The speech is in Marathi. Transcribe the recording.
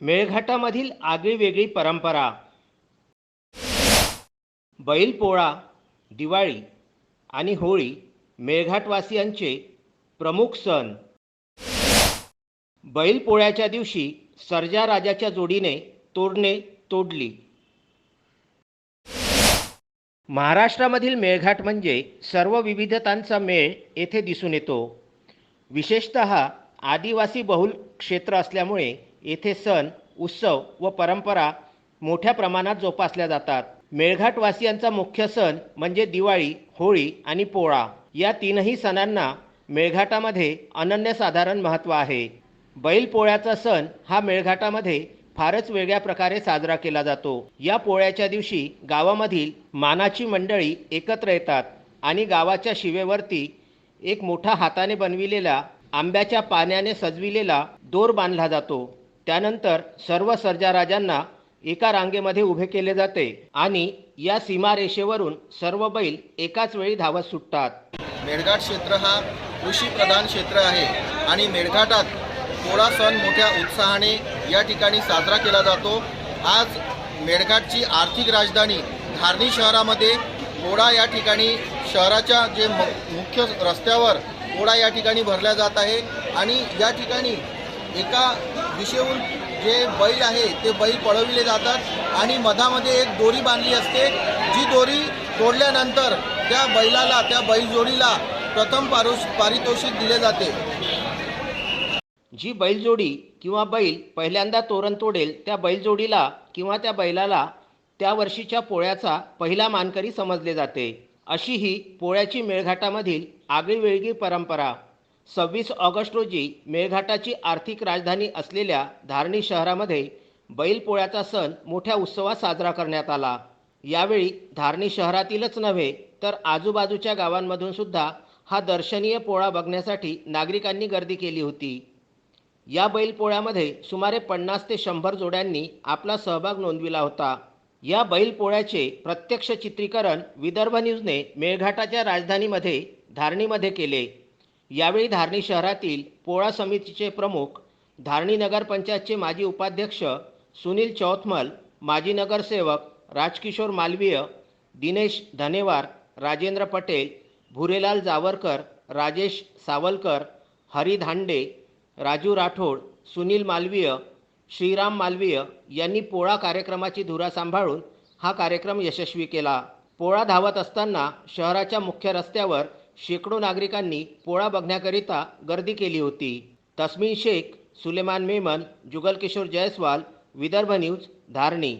मेळघाटामधील आगळीवेगळी परंपरा. बैलपोळा दिवाळी आणि होळी मेळघाटवासियांचे प्रमुख सण. बैलपोळ्याच्या दिवशी सर्जा राजाच्या जोडीने तोरणे तोडली. महाराष्ट्रामधील मेळघाट म्हणजे सर्व विविधतांचा मेळ येथे दिसून येतो. विशेषत आदिवासी बहुल क्षेत्र असल्यामुळे येथे सण उत्सव व परंपरा मोठ्या प्रमाणात जोपासल्या जातात. मेळघाटवासियांचा मुख्य सण म्हणजे दिवाळी होळी आणि पोळा. या तीनही सणांना मेळघाटामध्ये अनन्यसाधारण महत्त्व आहे. बैलपोळ्याचा सण हा मेळघाटामध्ये फारच वेगळ्या प्रकारे साजरा केला जातो. या पोळ्याच्या दिवशी गावामधील मानाची मंडळी एकत्र येतात आणि गावाच्या शिवेवरती एक मोठा हाताने बनविलेला आंब्याच्या पाण्याने सजविलेला दोर बांधला जातो. त्यानंतर सर्व सर्जाराजांना एका रांगेमध्ये उभे केले जाते आणि या सीमारेषेवरून सर्व बैल एकाच वेळी धावत सुटतात. मेळघाट क्षेत्र हा कृषीप्रधान क्षेत्र आहे आणि मेळघाटात पोळा सण मोठ्या उत्साहाने या ठिकाणी साजरा केला जातो. आज मेळघाटची आर्थिक राजधानी धारणी शहरामध्ये पोळा या ठिकाणी शहराच्या जे मुख्य रस्त्यावर पोळा या ठिकाणी भरला जात आहे आणि या ठिकाणी एका दिशेहून जे बैल आहे ते बैल पळविले जातात आणि मधामध्ये एक दोरी बांधली असते. जी दोरी तोडल्यानंतर त्या बैलाला त्या बैलजोडीला प्रथम पारुष पारितोषिक दिले जाते. जी बैलजोडी किंवा बैल पहिल्यांदा तोरण तोडेल त्या बैलजोडीला किंवा त्या बैलाला त्या वर्षीच्या पोळ्याचा पहिला मानकरी समजले जाते. अशी ही पोळ्याची मेळघाटामधील आगळीवेगळी परंपरा. सव्वीस ऑगस्ट रोजी मेळघाटाची आर्थिक राजधानी असलेल्या धारणी शहरामध्ये बैलपोळ्याचा सण मोठ्या उत्सवात साजरा करण्यात आला. यावेळी धारणी शहरातीलच नव्हे तर आजूबाजूच्या गावांमधून सुद्धा हा दर्शनीय पोळा बघण्यासाठी नागरिकांनी गर्दी केली होती. या बैलपोळ्यामध्ये सुमारे पन्नास ते शंभर जोड्यांनी आपला सहभाग नोंदविला होता. या बैलपोळ्याचे प्रत्यक्ष चित्रीकरण विदर्भ न्यूजने मेळघाटाच्या राजधानीमध्ये धारणीमध्ये केले. यावेळी धारणी शहरातील पोळा समितीचे प्रमुख धारणी नगरपंचायतचे माजी उपाध्यक्ष सुनील चौथमल माजी नगरसेवक राजकिशोर मालवीय दिनेश धनेवार राजेंद्र पटेल भुरेलाल जावरकर राजेश सावलकर हरी धांडे राजू राठोड सुनील मालवीय श्रीराम मालवीय यांनी पोळा कार्यक्रमाची धुरा सांभाळून हा कार्यक्रम यशस्वी केला. पोळा धावत असताना शहराच्या मुख्य रस्त्यावर शेकडो नागरिकांनी पोळा बघण्याकरिता गर्दी केली होती. तस्मीन शेख सुलेमान मेमन जुगलकिशोर जयस्वाल विदर्भ न्यूज धारणी.